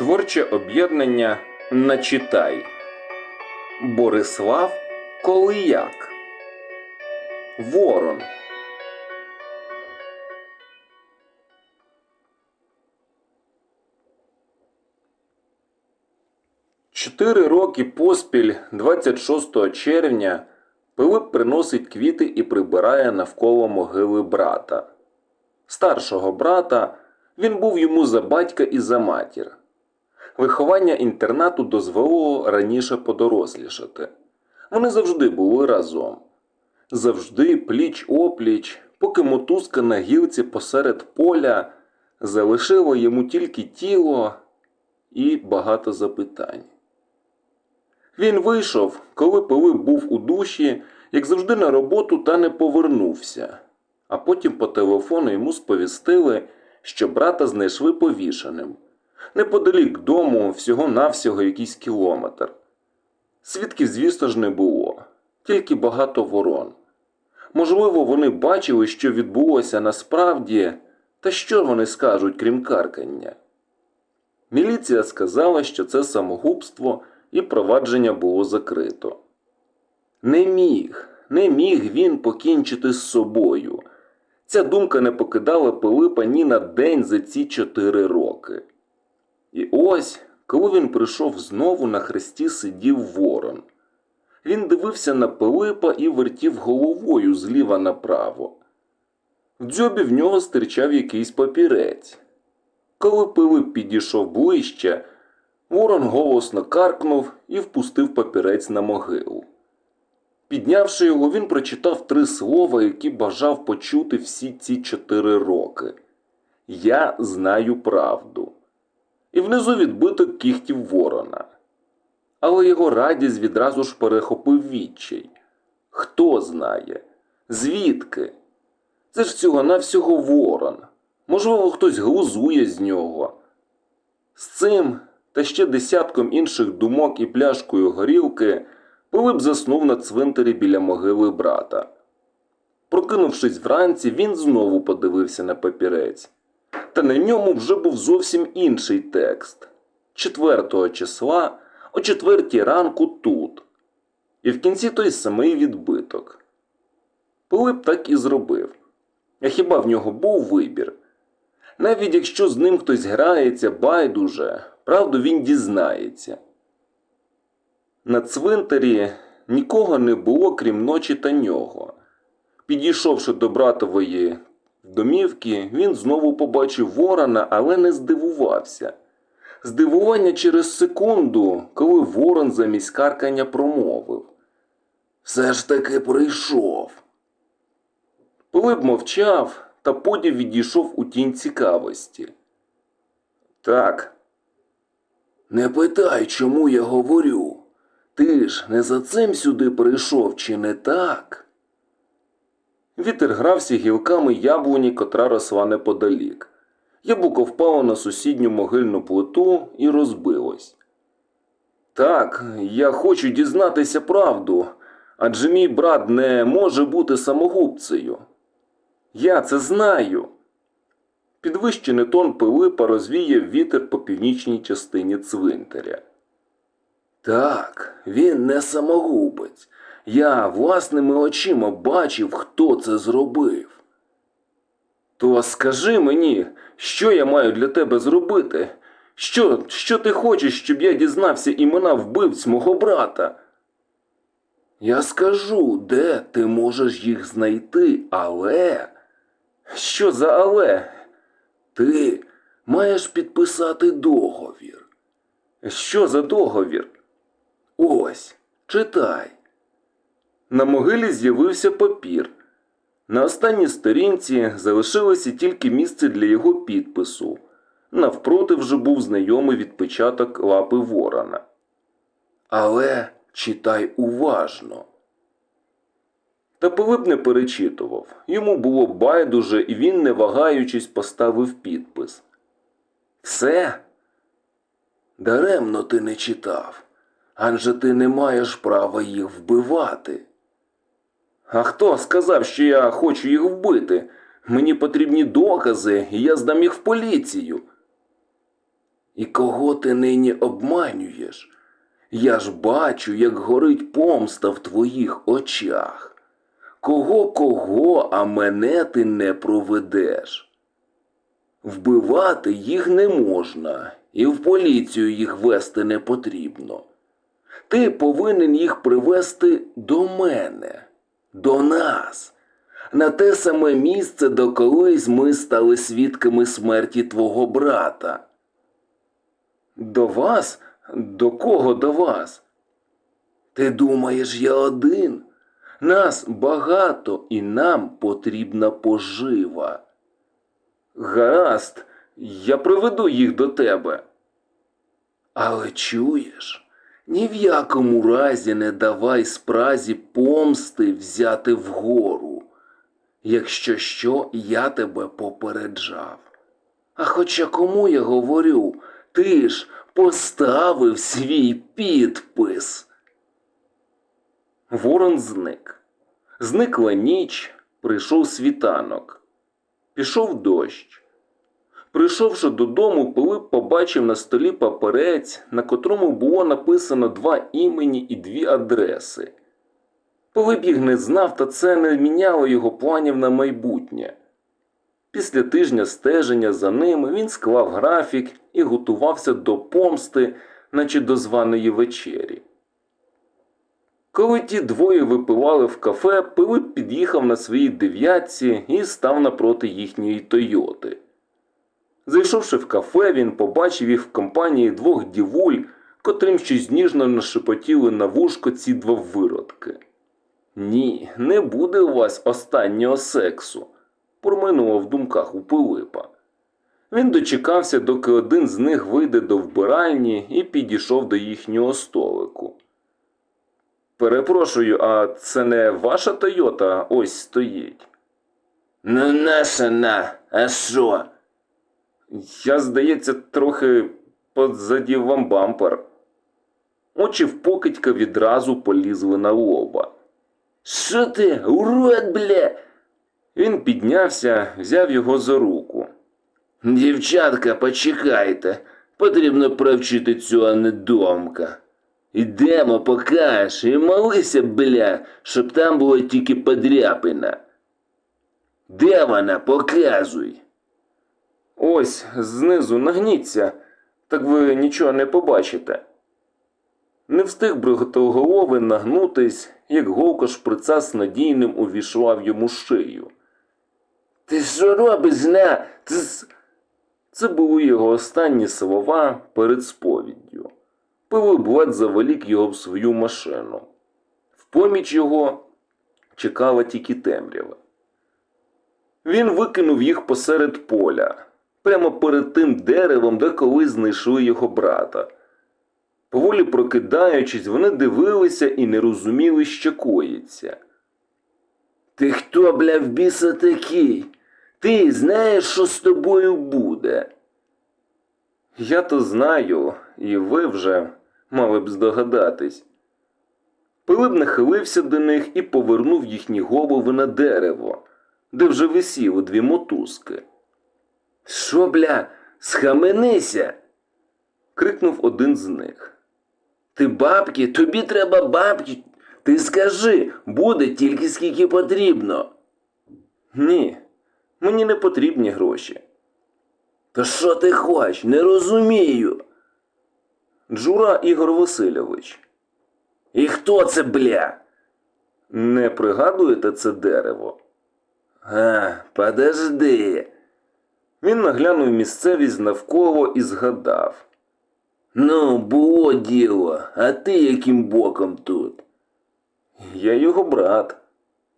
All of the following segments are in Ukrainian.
Творче об'єднання Начитай. Борислав Колияк. Ворон. Чотири роки поспіль, 26 червня, Пилип приносить квіти і прибирає навколо могили брата. Старшого брата він був йому за батька і за матір. Виховання інтернату дозволило раніше подорослішати. Вони завжди були разом. Завжди пліч опліч, поки мотузка на гілці посеред поля залишила йому тільки тіло і багато запитань. Він вийшов, коли Пилип був у душі, як завжди на роботу та не повернувся. А потім по телефону йому сповістили, що брата знайшли повішеним. Неподалік дому всього-навсього якийсь кілометр. Свідків, звісно ж, не було, тільки багато ворон. Можливо, вони бачили, що відбулося насправді, та що вони скажуть, крім каркання. Міліція сказала, що це самогубство і провадження було закрито. Не міг, не міг він покінчити з собою. Ця думка не покидала Пилипа ні на день за ці чотири роки. І ось, коли він прийшов знову, на хресті сидів ворон. Він дивився на Пилипа і вертів головою зліва направо. В дзьобі в нього стирчав якийсь папірець. Коли Пилип підійшов ближче, ворон голосно каркнув і впустив папірець на могилу. Піднявши його, він прочитав три слова, які бажав почути всі ці чотири роки. Я знаю правду. І внизу відбиток кіхтів ворона. Але його радість відразу ж перехопив відчай. Хто знає? Звідки? Це ж всього-навсього ворон. Можливо, хтось глузує з нього. З цим та ще десятком інших думок і пляшкою горілки Пилип заснув на цвинтарі біля могили брата. Прокинувшись вранці, він знову подивився на папірець. Та на ньому вже був зовсім інший текст. 4 числа о четвертій ранку тут. І в кінці той самий відбиток. Пилип так і зробив. А хіба в нього був вибір? Навіть якщо з ним хтось грається, байдуже, правду він дізнається. На цвинтарі нікого не було, крім ночі та нього. Підійшовши до братової домівки, він знову побачив ворона, але не здивувався. Здивування через секунду, коли ворон замість каркання промовив. Все ж таки прийшов. Пилип мовчав та подів відійшов у тінь цікавості. Так. Не питай, чому я говорю. Ти ж не за цим сюди прийшов, чи не так? Вітер грався гілками яблуні, котра росла неподалік. Яблуко впало на сусідню могильну плиту і розбилось. Так, я хочу дізнатися правду, адже мій брат не може бути самогубцею. Я це знаю. Підвищений тон Пилипа розвіяв вітер по північній частині цвинтаря. Так, він не самогубець. Я власними очима бачив, хто це зробив. То скажи мені, що я маю для тебе зробити? Що, що ти хочеш, щоб я дізнався імена вбивць мого брата? Я скажу, де ти можеш їх знайти, але. Що за але? Ти маєш підписати договір. Що за договір? Ось, читай. На могилі з'явився папір. На останній сторінці залишилося тільки місце для його підпису. Навпроти вже був знайомий відпечаток лапи ворона. Але читай уважно. Та Пилип не перечитував. Йому було байдуже, і він, не вагаючись, поставив підпис. Все? Даремно ти не читав, адже ти не маєш права їх вбивати. А хто сказав, що я хочу їх вбити? Мені потрібні докази, і я здам їх в поліцію. І кого ти нині обманюєш? Я ж бачу, як горить помста в твоїх очах. Кого кого, а мене ти не проведеш. Вбивати їх не можна, і в поліцію їх вести не потрібно. Ти повинен їх привести до мене, до нас, на те саме місце, до колись ми стали свідками смерті твого брата. До вас? До кого до вас? Ти думаєш, я один? Нас багато і нам потрібна пожива. Гаразд, я приведу їх до тебе. Але чуєш, ні в якому разі не давай спразі помсти взяти вгору. Якщо що, я тебе попереджав. А хоча кому я говорю, ти ж поставив свій підпис. Ворон зник. Зникла ніч, прийшов світанок. Пішов дощ. Прийшовши додому, Пилип побачив на столі паперець, на котрому було написано два імені і дві адреси. Пилип їх не знав, та це не міняло його планів на майбутнє. Після тижня стеження за ними він склав графік і готувався до помсти, наче до званої вечері. Коли ті двоє випивали в кафе, Пилип під'їхав на своїй дев'ятці і став напроти їхньої Тойоти. Зайшовши в кафе, він побачив їх в компанії двох дівуль, котрим щось ніжно нашепотіли на вушко ці два виродки. Ні, не буде у вас останнього сексу, проминуло в думках у Пилипа. Він дочекався, доки один з них вийде до вбиральні і підійшов до їхнього столику. Перепрошую, а це не ваша Тойота ось стоїть? Ну, наша на, а що? Я, здається, трохи подзадів вам бампер. Очі в покидька відразу полізли на лоба. Що ти, урод, бля? Він піднявся, взяв його за руку. Дівчатка, почекайте. Потрібно привчити цього недомка. Ідемо, покажеш, і молися, бля, щоб там було тільки подряпина. Де вона? Показуй. Ось, знизу нагніться, так ви нічого не побачите. Не встиг бриготоголовий нагнутись, як голка шприца з надійним увійшла в йому шию. Ти що робиш, на? Ти... с-» Це були його останні слова перед сповіддю. Пилип ледь заволік його в свою машину. В поміч його чекала тільки темрява. Він викинув їх посеред поля, прямо перед тим деревом, де колись знайшли його брата. Поволі прокидаючись, вони дивилися і не розуміли, що коїться. Ти хто, бля, в біса такий? Ти знаєш, що з тобою буде? Я то знаю, і ви вже мали б здогадатись. Пилип нахилився до них і повернув їхні голови на дерево, де вже висіли дві мотузки. Що, бля, схаменися? крикнув один з них. Ти бабки, тобі треба бабки. Ти скажи, буде тільки скільки потрібно. Ні, мені не потрібні гроші. Та що ти хочеш? Не розумію. Джура Ігор Васильович. І хто це, бля? Не пригадуєте це дерево? А, подожди. Він наглянув місцевість навколо і згадав. Ну, було діло, а ти яким боком тут? Я його брат.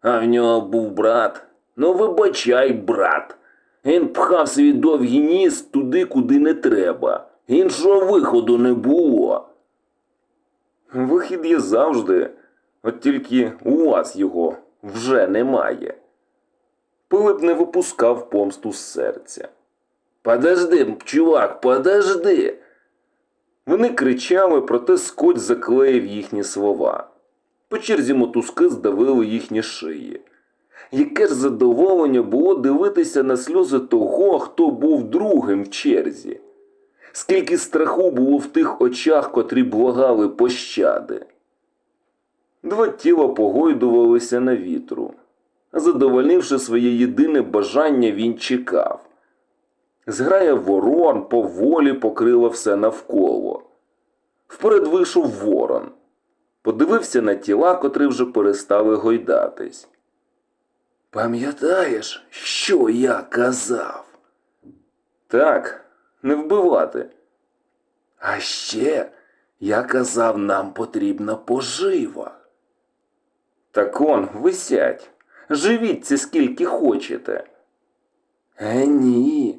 А в нього був брат. Ну, вибачай, брат. Він пхав свій довгий ніс туди, куди не треба. Іншого виходу не було. Вихід є завжди, от тільки у вас його вже немає. Пилип не випускав помсту з серця. Подожди, чувак, подожди. Вони кричали, проте скотч заклеїв їхні слова. По черзі мотузки здавили їхні шиї. Яке ж задоволення було дивитися на сльози того, хто був другим в черзі. скільки страху було в тих очах, котрі благали пощади. Два тіла погойдувалися на вітру. Задовольнивши своє єдине бажання, він чекав. Зграя ворон поволі покрила все навколо. Вперед вийшов ворон. Подивився на тіла, котрі вже перестали гойдатись. Пам'ятаєш, що я казав? Так, не вбивати. А ще я казав, нам потрібна пожива. Так он, висять. Живіться скільки хочете. Е, ні.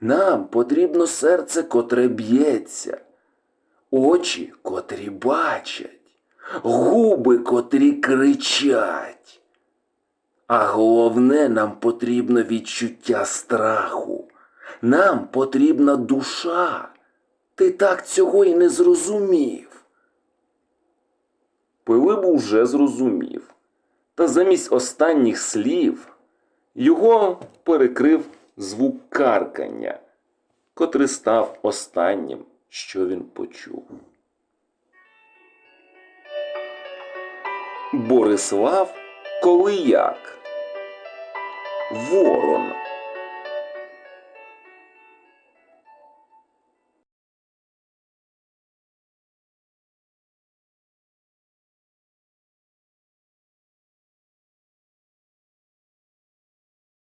Нам потрібно серце, котре б'ється, очі, котрі бачать, губи, котрі кричать. А головне, нам потрібно відчуття страху. Нам потрібна душа. Ти так цього й не зрозумів. Пилип уже зрозумів. Та замість останніх слів його перекрив звук каркання, котрий став останнім, що він почув. Борислав Колияк Ворон